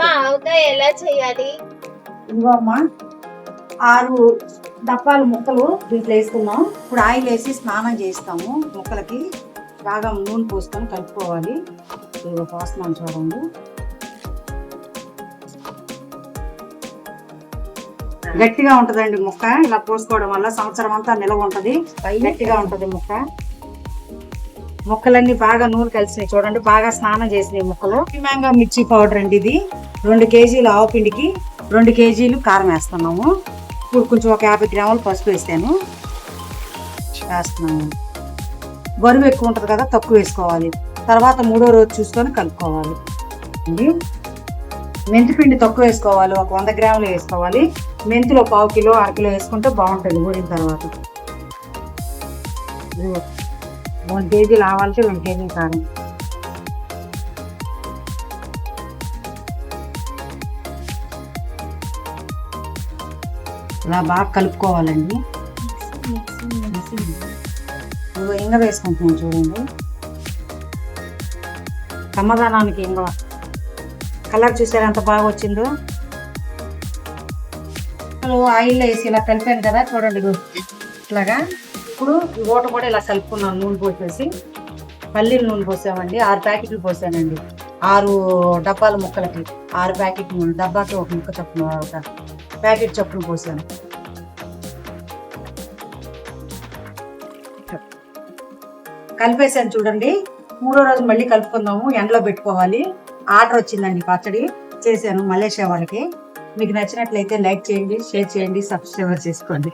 మా ఆవకాయ ఎలా చేయాలి? ఇదిగో అమ్మా ఆరు డబ్బాలు ముక్కలు దీంట్లో వేసుకున్నాం ఇప్పుడు ఆయిల్ వేసి స్నానం చేస్తాము ముక్కలకి. బాగా నూనె పోసుకొని కలుపుకోవాలి. ఇదిగో పోస్తున్నాను చూడండి. గట్టిగా ఉంటదండి ముక్క. ఇలా పోసుకోవడం వల్ల సంవత్సరం అంతా నిలవ ఉంటది. గట్టిగా ఉంటది ముక్క. ముక్కలన్నీ బాగా నూనె కలిసినాయి. చూడండి బాగా స్నానం చేసినాయి ముక్కలు. మ్యాంగో మిర్చి పౌడర్ అండి ఇది. రెండు కేజీలు ఆవు పిండికి రెండు కేజీలు కారం వేస్తున్నాము. ఇప్పుడు కొంచెం ఒక యాభై గ్రాములు పసుపు వేసాను వేస్తున్నాము. బరువు ఎక్కువ ఉంటుంది కదా తక్కువ వేసుకోవాలి. తర్వాత మూడో రోజు చూసుకొని కలుపుకోవాలి. మెంతిపిండి తక్కువ వేసుకోవాలి ఒక వంద గ్రాములు వేసుకోవాలి. మెంతులు పావు కిలో అర కిలో వేసుకుంటే బాగుంటుంది మూడిన తర్వాత. ఇదిగో. రావాల్సి వెంటనే కానీ ఇలా బాగా కలుపుకోవాలండి. ఇంగ వేసుకుంటున్నాం చూడండి. సమాధానానికి ఇంగ కలర్ చూసారు ఎంత బాగా వచ్చిందో? ఆయిల్ వేసి ఇలా కలిపాను కదా చూడండి ఇట్లాగా. ఇప్పుడు ఓట కూడా ఇలా కలుపుకున్నాను నూనె పోసేసి. పల్లీలు నూనె పోసామండి ఆరు ప్యాకెట్లు పోసానండి. ఆరు డబ్బాల ముక్కలకి ఆరు ప్యాకెట్ నూనె డబ్బాకి ఒక ముక్క చొప్పున ఒక ప్యాకెట్ చొప్పున పోసాను. కలిపేసాను చూడండి మూడో రోజు మళ్ళీ కలుపుకుందాము ఎండలో పెట్టుకోవాలి. ఆర్డర్ వచ్చిందండి పచ్చడి చేశాను మలేషియా వాళ్ళకి. మీకు నచ్చినట్లయితే లైక్ చేయండి షేర్ చేయండి సబ్స్క్రైబర్ చేసుకోండి.